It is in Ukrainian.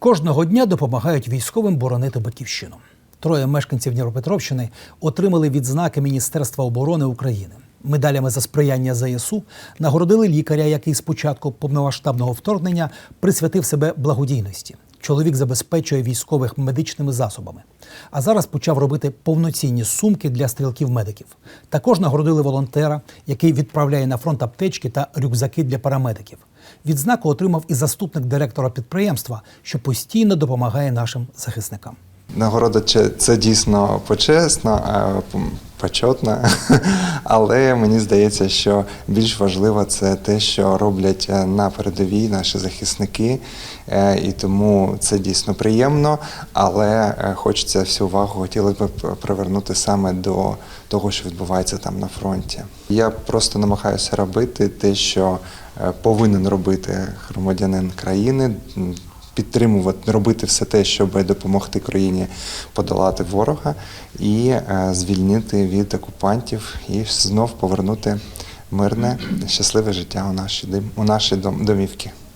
Кожного дня допомагають військовим боронити батьківщину. Троє мешканців Дніпропетровщини отримали відзнаки Міністерства оборони України. Медалями за сприяння ЗСУ нагородили лікаря, який з початку повномасштабного вторгнення присвятив себе благодійності. Чоловік забезпечує військових медичними засобами. А зараз почав робити повноцінні сумки для стрілків-медиків. Також нагородили волонтера, який відправляє на фронт аптечки та рюкзаки для парамедиків. Відзнаку отримав і заступник директора підприємства, що постійно допомагає нашим захисникам. Нагорода це- дійсно почесно, п- почетно, але мені здається, що більш важливо це те, що роблять е, на передовій наші захисники, е, і тому це дійсно приємно. Але е, хочеться всю увагу хотіли б привернути саме до того, що відбувається там на фронті. Я просто намагаюся робити те, що повинен робити громадянин країни. Підтримувати, робити все те, щоб допомогти країні подолати ворога і е, звільнити від окупантів і знов повернути мирне, щасливе життя у наші у наші домівки.